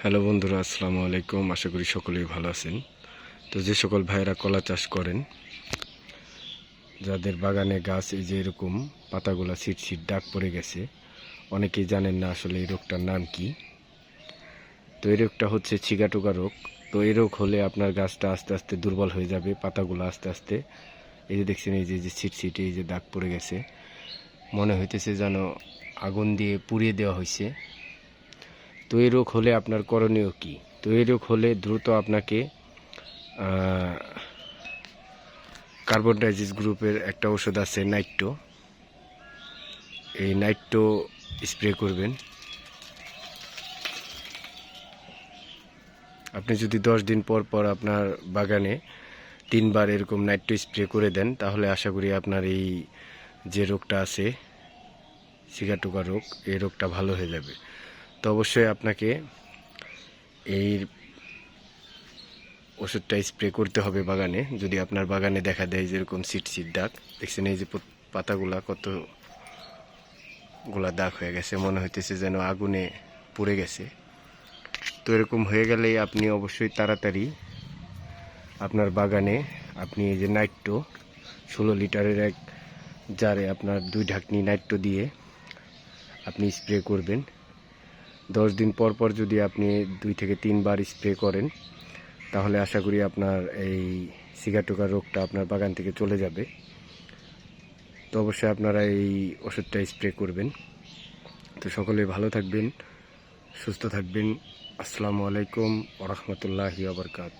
Hello বন্ধুরা, আসসালামু আলাইকুম। আশা করি সকলেই ভালো আছেন। তো যে সকল ভাইয়েরা কলা চাষ করেন, যাদের বাগানে গাছ এই যে এরকম পাতাগুলা ছিট ছিট ডাক পড়ে গেছে, অনেকেই জানেন না আসলে এই রোগটার নাম কি। তো এই রোগটা হচ্ছে ছিগাটোকা রোগ। তো এই রোগ হলে আপনার গাছটা আস্তে আস্তে দুর্বল হয়ে যাবে, পাতাগুলো আস্তে আস্তে এই যে দেখছেন, এই যে যে সিট সিটে এই যে দাগ পড়ে গেছে। মনে হইতেছে যেন আগুন দিয়ে পুড়িয়ে দেওয়া হয়েছে তো এই রোগ হলে আপনার করণীয় কি? তো এই রোগ হলে দ্রুত আপনাকে কার্বন ডাইজিস গ্রুপের একটা ওষুধ আছে নাইট্রো। এই নাইট্রো স্প্রে করবেন। আপনি যদি দশ দিন পর পর আপনার বাগানে তিনবার এরকম নাইট্রো স্প্রে করে দেন, তাহলে আশা করি আপনার এই যে রোগটা আছে, সিগাটোকা রোগ, এই রোগটা ভালো হয়ে যাবে। তো অবশ্যই আপনাকে এই ওষুধটা স্প্রে করতে হবে বাগানে। যদি আপনার বাগানে দেখা দেয় যেরকম সিট সিট দাগ, দেখছেন এই যে পত- পাতাগুলা কতগুলা দাগ হয়ে গেছে, মনে হইতেছে যেন আগুনে পুড়ে গেছে। তো এরকম হয়ে গেলেই আপনি অবশ্যই তাড়াতাড়ি আপনার বাগানে আপনি এই যে নাইট্রো, ষোলো লিটারের এক জারে আপনার দুই ঢাকনি নাইট্রো দিয়ে আপনি স্প্রে করবেন। দশ দিন পর পর যদি আপনি দুই থেকে তিনবার স্প্রে করেন, তাহলে আশা করি আপনার এই সিগাটোকা রোগটা আপনার বাগান থেকে চলে যাবে। তো অবশ্যই আপনারা এই ওষুধটা স্প্রে করবেন। তো সকলে ভালো থাকবেন, সুস্থ থাকবেন। আসসালামু আলাইকুম ওরহমতুল্লাহি আবরকাত